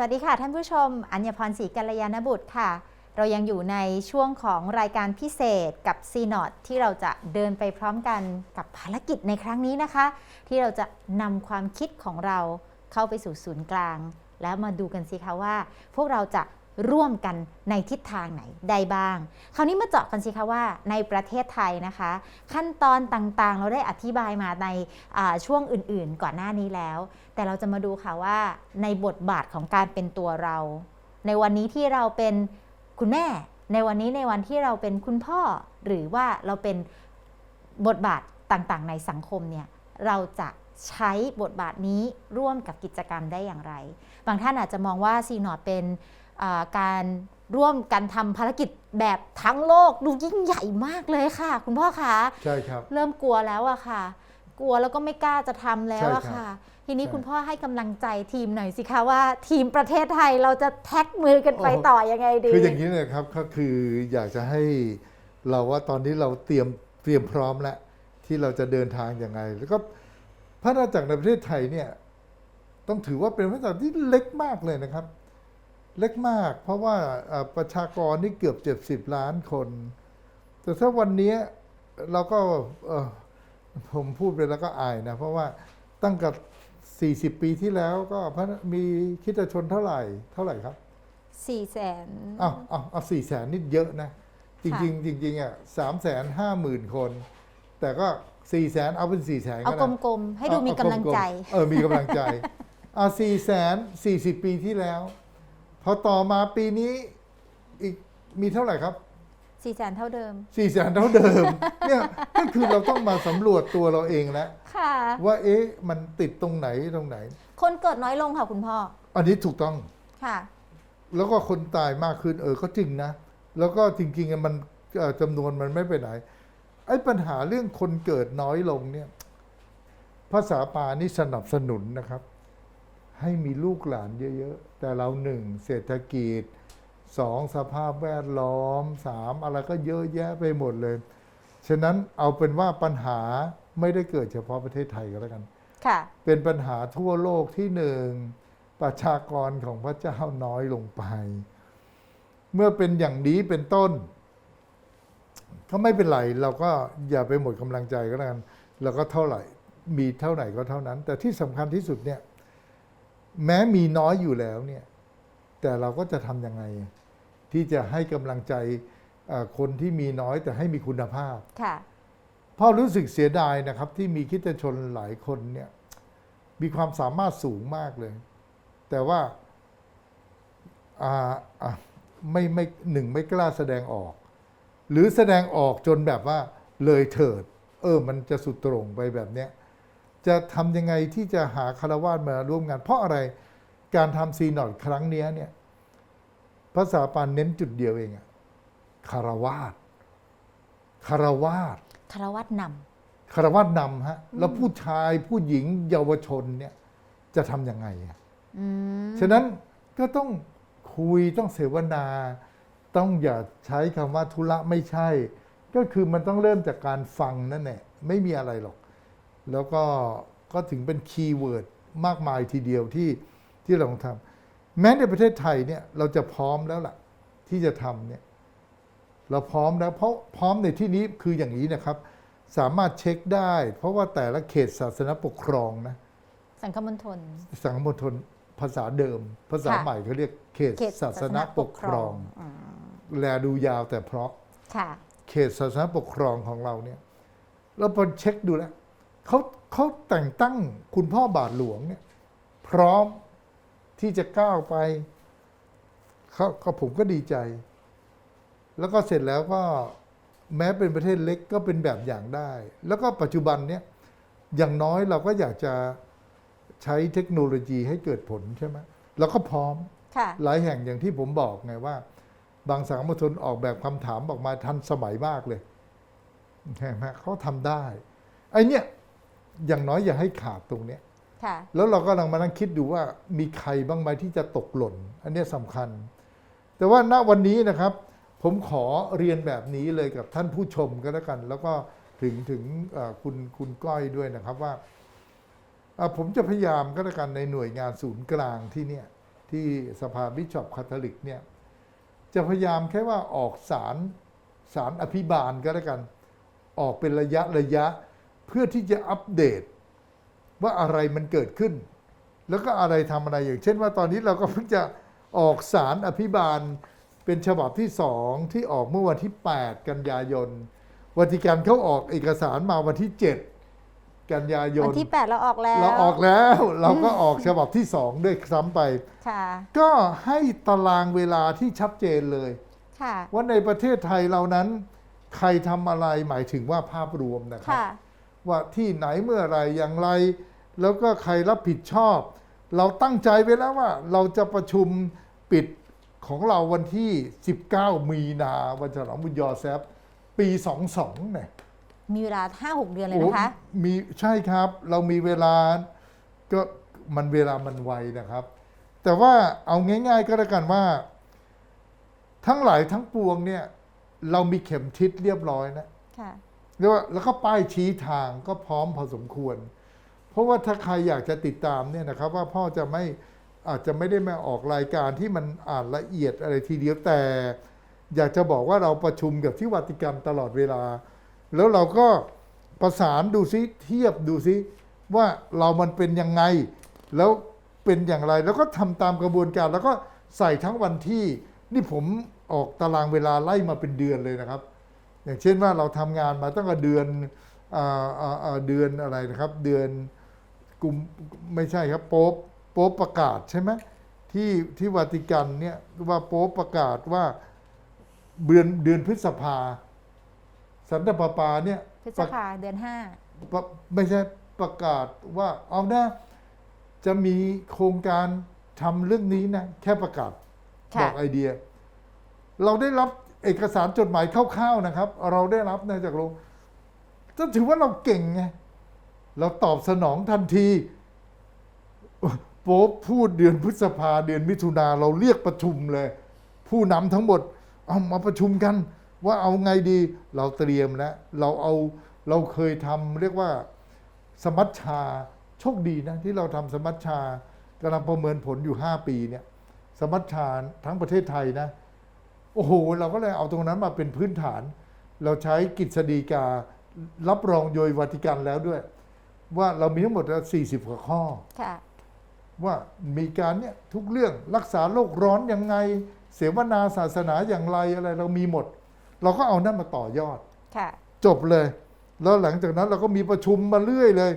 สวัสดีค่ะท่านผู้ชม อัญญพรศรีกัลยาณบุตรค่ะ เรายังอยู่ในช่วงของรายการพิเศษกับซีนอตที่เราจะเดินไปพร้อมกันกับภารกิจในครั้งนี้นะคะ ที่เราจะนำความคิดของเราเข้าไปสู่ศูนย์กลาง แล้วมาดูกันสิคะว่า พวกเราจะ ร่วมกันในทิศทางไหนได้บ้าง คราวนี้มาเจาะกันสิคะว่าในประเทศไทยนะคะ ขั้นตอนต่างๆ เราได้อธิบายมาในาช่วงอื่นๆ ก่อนหน้านี้แล้ว แต่เราจะมาดูค่ะว่าในบทบาทของการเป็นตัวเรา ในวันนี้ที่เราเป็นคุณแม่ ในวันนี้ในวันที่เราเป็นคุณพ่อ หรือว่าเราเป็นบทบาทต่างๆ ในสังคมเนี่ยเราจะใช้บทบาทนี้ร่วมกับกิจกรรมได้อย่างไร บางท่านอาจจะมองว่าซีนอดเป็น การร่วมกันทำภารกิจแบบทั้งโลกดูยิ่งใหญ่มากเลยค่ะ คุณพ่อคะใช่ครับ เริ่มกลัวแล้วอะค่ะ กลัวแล้วก็ไม่กล้าจะทำแล้วอะใช่ครับค่ะ ทีนี้ใช่คุณพ่อให้กำลังใจทีมหน่อยสิคะว่า ทีมประเทศไทยเราจะแท็กมือกันไปโอ้โหต่อยังไงดีคืออย่างนี้เลยครับก็คืออยากจะให้เราว่าตอนนี้เราเตรียมเตรียมพร้อมแล้วที่เราจะเดินทางยังไง แล้วก็พระราชจักรในประเทศไทยเนี่ยต้องถือว่าเป็นพระราชจักรที่เล็กมากเลยนะครับ เล็กมาก เพราะว่าเอ่อประชากรนี่เกือบเจ็ดสิบล้านคน แต่ถ้าวันนี้เราก็เอ่อผมพูดไปแล้วก็อายนะ เพราะว่าตั้งกับ 40 ปีที่แล้วก็พระมีคริดชนเท่าไหร่ เท่าไหร่ครับสี่แสนอ้าวอ้าวเอาสี่แสนนี่เยอะนะจค่ะริงๆจริงๆอะสามแสนห้าหมื่นคน แต่ก็สี่แสนเอาเป็นสี่แสนเอาก็ได้กลมๆ ให้ดูมีกำลังใจ เออ มีกำลังใจเอาสี่แสนสี่สิบปีที่แล้ว พอต่อมาปีนี้อีกมีเท่าไหร่ครับสี่แสนเท่าเดิมสี่แสนเท่าเดิม เนี่ยก็คือเราต้องมาสำรวจตัวเราเองแล้วค่ะ ว่าเอ๊ะมันติดตรงไหนตรงไหน คนเกิดน้อยลงค่ะคุณพ่อ อันนี้ถูกต้องค่ะ แล้วก็คนตายมากขึ้นเออก็จริงนะ แล้วก็จริงๆอะมันเอ่อจำนวนมันไม่ไปไหนไอ้ปัญหาเรื่องคนเกิดน้อยลงเนี่ย ภาษาปานี่สนับสนุนนะครับ ให้มีลูกหลานเยอะๆ แต่เราหนึ่งเศรษฐกิจสองสภาพแวดล้อมสามอะไรก็เยอะแยะไปหมดเลย ฉะนั้นเอาเป็นว่าปัญหาไม่ได้เกิดเฉพาะประเทศไทยก็แล้วกันค่ะเป็นปัญหาทั่วโลกที่หนึ่งประชากรของพระเจ้าน้อยลงไป เมื่อเป็นอย่างนี้เป็นต้น ก็ไม่เป็นไรเราก็อย่าไปหมดกำลังใจก็แล้วกันเราก็เท่าไหร่ มีเท่าไหร่ก็เท่านั้น แต่ที่สำคัญที่สุดเนี่ย แม้มีน้อยอยู่แล้วเนี่ยแต่เราก็จะทำยังไง ที่จะให้กำลังใจเอ่อคนที่มีน้อยแต่ให้มีคุณภาพค่ะพ่อรู้สึกเสียดายนะครับ ที่มีคริดชนหลายคนเนี่ยมีความสามารถสูงมากเลย แต่ว่าอ่าอะไม่ไม่หนึ่งไม่กล้าแสดงออก หรือแสดงออกจนแบบว่าเลยเถิด เออมันจะสุดตรงไปแบบเนี้ย จะทำยังไงที่จะหาคารวาสมาร่วมงาน เพราะอะไรการทำซีนอดครั้งเนี้ยเนี่ยภาษาปานเน้นจุดเดียวเองอะคารวาสคารวาสคารวัตนคารวะนำฮะแล้วผู้ชายผู้หญิงเยาวชนเนี่ยจะทำยังไงอะำอืมฉะนั้นก็ต้องคุยต้องเสวนา ต้องอย่าใช้คำว่าธุระไม่ใช่ ก็คือมันต้องเริ่มจากการฟังนั่นแหละไม่มีอะไรหรอก แล้วก็ก็ถึงเป็นคีย์เวิร์ดมากมายทีเดียวที่ที่เราต้องทำแม้ในประเทศไทยเนี่ยเราจะพร้อมแล้วล่ะ ที่จะทำเนี่ยเราพร้อมแล้วเพราะพร้อมในที่นี้คืออย่างนี้นะครับ สามารถเช็คได้ เพราะว่าแต่ละเขตศาสนปกครองนะสังคมณฑลสังคมณฑลภาษาเดิม ภาษาค่ะใหม่เขาเรียกเขตเขตศาสนปกครองอืมแลดูยาวแต่เพราะค่ะเขตศาสนปกครองของเราเนี่ยเราพอเช็คดูแล้ว เขาเขาแต่งตั้งคุณพ่อบาทหลวงเนี่ยพร้อมที่จะก้าวไปเขาก็ผมก็ดีใจ แล้วก็เสร็จแล้วก็แม้เป็นประเทศเล็กก็เป็นแบบอย่างได้ แล้วก็ปัจจุบันเนี่ยอย่างน้อยเราก็อยากจะใช้เทคโนโลยีให้เกิดผลใช่ไหมแล้วก็พร้อมค่ะหลายแห่งอย่างที่ผมบอกไงว่า บางสังคมชนออกแบบคำถามออกมาทันสมัยมากเลยเห็นไหมเขาทำได้ไอ้เนี่ย อย่างน้อยอย่าให้ขาดตรงเนี้ยค่ะแล้วเราก็กำลังมานั่งคิดดูว่ามีใครบ้างไหมที่จะตกหล่น อันเนี้ยสำคัญ แต่ว่าณวันนี้นะครับ ผมขอเรียนแบบนี้เลยกับท่านผู้ชมก็แล้วกัน แล้วก็ถึงถึงเอ่อคุณคุณก้อยด้วยนะครับว่าเอ่อผมจะพยายามก็แล้วกันในหน่วยงานศูนย์กลางที่เนี่ยที่สภาบิชอปคาทอลิกเนี่ยจะพยายามแค่ว่าออกสารสารอภิบาลก็แล้วกัน ออกเป็นระยะระยะ เพื่อที่จะอัปเดตว่าอะไรมันเกิดขึ้น แล้วก็อะไรทำอะไรอย่างเช่นว่าตอนนี้เราก็เพิ่งจะออกสารอภิบาลเป็นฉบับที่สองที่ออกเมื่อวันที่ 8 กันยายนวัติกันเขาออกเอกสารมาวันที่ 7 กันยายนวันที่ 8 เราออกแล้ว เราออกแล้ว เราก็ออกฉบับที่สองด้วยซ้ำไป ค่ะ ก็ให้ตารางเวลาที่ชัดเจนเลย ค่ะ ว่าในประเทศไทยเรานั้น ใครทำอะไรหมายถึงว่าภาพรวมนะครับค่ะ ว่าที่ไหนเมื่อไหรอย่างไร แล้วก็ใครรับผิดชอบ เราตั้งใจไว้แล้วว่า เราจะประชุมปิดของเราวันที่ 19 มีนาวันฉลองบุญยอแซฟปี 22เนี่ยมีเวลา 5-6 เดือนเลยนะคะโอ้มีใช่ครับเรามีเวลาก็มันเวลามันไวนะครับ แต่ว่าเอาง่าย ๆ ก็แล้วกันว่า ทั้งหลายทั้งปวงเนี่ย เรามีเข็มทิศเรียบร้อยนะค่ะ แล้วาแล้วก็ป้ายชี้ทางก็พร้อมพอสมควร เพราะว่าถ้าใครอยากจะติดตามเนี่ยนะครับ ว่าพ่อจะไม่อาจจะไม่ได้มาออกรายการที่มันอ่านละเอียดอะไรทีเดียวแต่ อยากจะบอกว่าเราประชุมกับที่วัติกันตลอดเวลา แล้วเราก็ประสานดูซิเทียบดูซิว่าเรามันเป็นยังไง แล้วเป็นอย่างไร แล้วก็ทำตามกระบวนการ แล้วก็ใส่ทั้งวันที่ นี่ผมออกตารางเวลาไล่มาเป็นเดือนเลยนะครับ อย่างเช่นว่าเราทำงานมาตั้งแต่เดือนอ่าอ่าอ่าเดือนอะไรนะครับ เดือนกุมไม่ใช่ครับโป๊ปโป๊ปประกาศใช่ไหมที่ที่วาติกันเนี่ยว่าโป๊ปประกาศว่าเดือนเดือนพฤษภาสันตะปาปาเนี่ยพฤษภาเดือนปะไม่ใช่ประกาศว่าเอานะจะมีโครงการทำเรื่องนี้นะ แค่ประกาศค่ะบอกไอเดีย เราได้รับ เอกสารจดหมายคร่าวๆนะครับ เราได้รับนะจากโรงก็ถือว่าเราเก่งไงเราตอบสนองทันทีโป๊ปพูดเดือนพฤษภาเดือนมิถุนาเราเรียกประชุมเลย ผู้นำทั้งหมดเอามาประชุมกัน ว่าเอาไงดีเราเตรียมแล้วเราเอาเราเคยทำเรียกว่าสมัชชาโชคดีนะที่เราทำสมัชชากำลังประเมินผลอยู่ 5 ปีเนี่ยสมัชชาทั้งประเทศไทยนะ โอ้โห เราก็เลยเอาตรงนั้นมาเป็นพื้นฐาน เราใช้กฤษฎีกา รับรองโดยวาติกันแล้วด้วย ว่าเรามีทั้งหมด 40กว่าข้อ5ค่ะว่ามีการเนี่ยทุกเรื่องรักษาโรคร้อนยังไง เสวนาศาสนาอย่างไรอะไรเรามีหมด เราก็เอานั่นมาต่อยอดค่ะจบเลย แล้วหลังจากนั้นเราก็มีประชุมมาเรื่อยเลย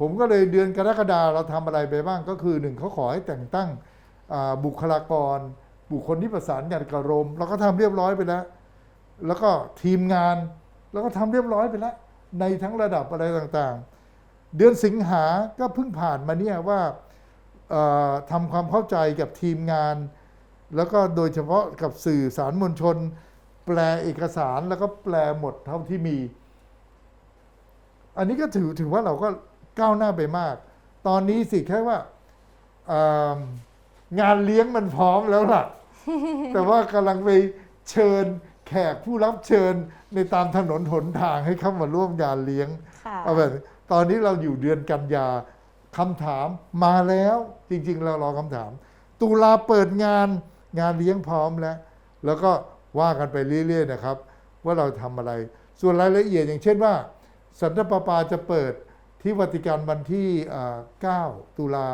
ผมก็เลยเดือนกรกฎาเราทำอะไรไปบ้างก็คือหนึ่งเขาขอให้แต่งตั้งอ่าบุคลากร บุคคลที่ประสานงานกับโรมเราก็ทำเรียบร้อยไปแล้ว แล้วก็ทีมงานเราก็ทำเรียบร้อยไปแล้ว ในทั้งระดับอะไรต่างๆ เดือนสิงหาก็เพิ่งผ่านมาเนี่ยว่าเอ่อทำความเข้าใจกับทีมงาน แล้วก็โดยเฉพาะกับสื่อสารมวลชน แปลเอกสารแล้วก็แปลหมดเท่าที่มี อันนี้ก็ถือถือว่าเราก็ก้าวหน้าไปมาก ตอนนี้สิแค่ว่างานเลี้ยงมันพร้อมแล้วล่ะ แต่ว่ากำลังไปเชิญแขกผู้รับเชิญในตามถนนหนทางให้เข้ามาร่วมงานเลี้ยงค่ะเอาแบบนี้ตอนนี้เราอยู่เดือนกันยาคำถามมาแล้วจริงๆ เรารอคำถาม ตุลาเปิดงานงานเลี้ยงพร้อมแล้ว แล้วก็ว่ากันไปเรื่อยๆนะครับ ว่าเราทำอะไร ส่วนรายละเอียดอย่างเช่นว่า สันตะปาปาจะเปิดที่วัติกันวันที่อ่า9ตุลา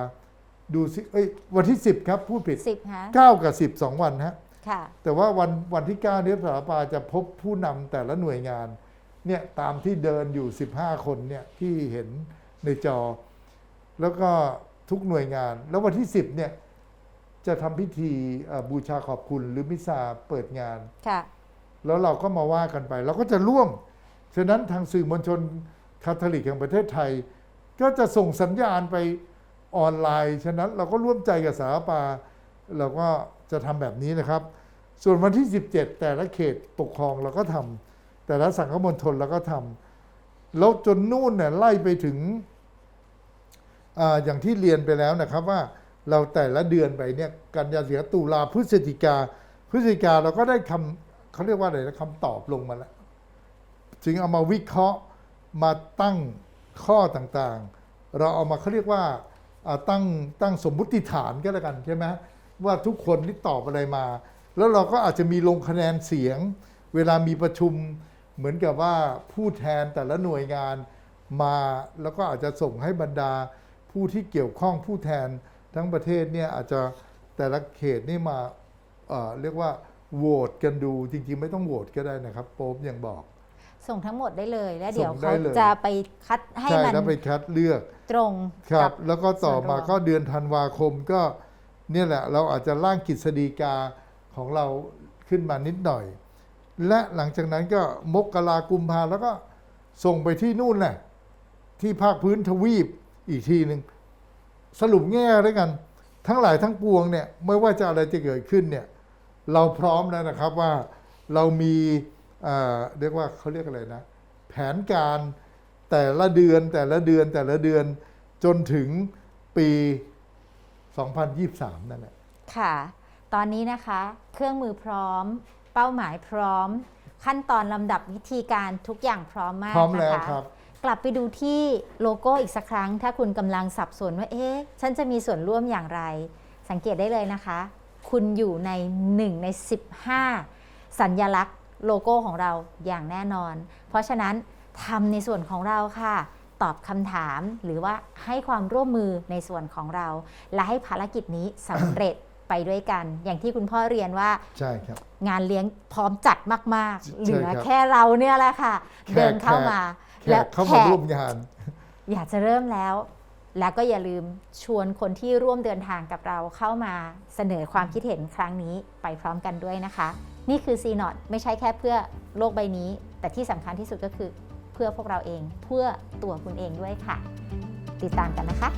ดูสิเอ้ยวันที่ 10 ครับพูดผิด10ฮะ9 กับ 10 2 วันฮะ ค่ะแต่แต่ว่าวันวันที่ 9 นี้สถาปาจะพบผู้นำแต่ละหน่วยงานเนี่ยตามที่เดินอยู่ 15 คนเนี่ยที่เห็นในจอ แล้วก็ทุกหน่วยงาน แล้ววันที่ 10เนี่ยจะทำพิธีเอ่อบูชาขอบคุณหรือมิซาเปิดงาน ค่ะ แล้วเราก็มาว่ากันไป เราก็จะร่วม ฉะนั้นทางสื่อมวลชนคาทอลิกแห่งประเทศไทย ก็จะส่งสัญญาณไป ออนไลน์ ฉะนั้นเราก็ร่วมใจกับสาปาเราก็จะทำแบบนี้นะครับ ส่วนวันที่ 17 แต่ละเขตปกครองเราก็ทำแต่ละสังคมณฑลเราก็ทำแล้วจนนู่นเนี่ยไล่ไปถึงออย่างที่เรียนไปแล้วนะครับว่าเราแต่ละเดือนไปเนี่ยกันยาเสียตุลาพฤศจิกาพฤศจิกาเราก็ได้คำเขาเรียกว่าอะไรนะคำตอบลงมาแล้วจึงเอามาวิเคราะห์มาตั้งข้อต่างๆ เราเอามาเขาเรียกว่า ตั้งตั้งสมมุติฐานก็แล้วกันใช่ไหมว่าทุกคนที่ตอบอะไรมา แล้วเราก็อาจจะมีลงคะแนนเสียง เวลามีประชุมเหมือนกับว่าผู้แทนแต่ละหน่วยงานมาแล้วก็อาจจะส่งให้บรรดาผู้ที่เกี่ยวข้องผู้แทนทั้งประเทศเนี่ยอาจจะแต่ละเขตนี่มาเเรียกว่าโหวตกันดูจริงๆ ไม่ต้องโหวตก็ได้นะครับ โป๊บยังบอก ส่งทั้งหมดได้เลย แล้วเดี๋ยวส่งได้เขาเลยจะไปคัดให้ใช่มันแล้วไปคัดเลือกตรงครักับแล้วก็ต่อมาส่วนรวมก็เดือนธันวาคมก็เนี่ยแหละเราอาจจะร่างกฤษฎีกาของเราขึ้นมานิดหน่อย และหลังจากนั้นก็มกรากุมภาแล้วก็ส่งไปที่นู่นแหละที่ภาคพื้นทวีปอีกทีหนึ่งสรุปแง่ด้วยกัน ทั้งหลายทั้งปวงเนี่ยไม่ว่าจะอะไรจะเกิดขึ้นเนี่ยเราพร้อมแล้วนะครับว่าเรามี เอ่อเรียกว่าเขาเรียกอะไรนะ แผนการแต่ละเดือนแต่ละเดือนแต่ละเดือนจนถึงปี 2023 นั่นแหละค่ะ ตอนนี้นะคะ เครื่องมือพร้อม เป้าหมายพร้อม ขั้นตอนลำดับวิธีการทุกอย่างพร้อมมากพร้อมแล้วนะคะครับ กลับไปดูที่โลโก้อีกสักครั้ง ถ้าคุณกำลังสับสนว่าเอ๊ะฉันจะมีส่วนร่วมอย่างไร สังเกตได้เลยนะคะ คุณอยู่ใน 1 ใน 15 สัญญลักษณ์ โลโก้ของเราอย่างแน่นอน เพราะฉะนั้นทำในส่วนของเราค่ะ ตอบคำถามหรือว่าให้ความร่วมมือในส่วนของเรา และให้ภารกิจนี้สำเร็จไปด้วยกัน อย่างที่คุณพ่อเรียนว่าใช่ครับงานเลี้ยงพร้อมจัดมากๆใช่เหลือครับแค่เราเนี่ยแหละค่ะแขกเดินเข้ามาแขกเข้ามาร่วมงาน อยากจะเริ่มแล้ว แล้วก็อย่าลืมชวนคนที่ร่วมเดินทางกับเราเข้ามาเสนอความคิดเห็นครั้งนี้ไปพร้อมกันด้วยนะคะ นี่คือ c n o t ไม่ใช่แค่เพื่อโลกใบนี้ แต่ที่สำคัญที่สุดก็คือเพื่อพวกเราเอง เพื่อตัวคุณเองด้วยค่ะ ติดตามกันนะคะ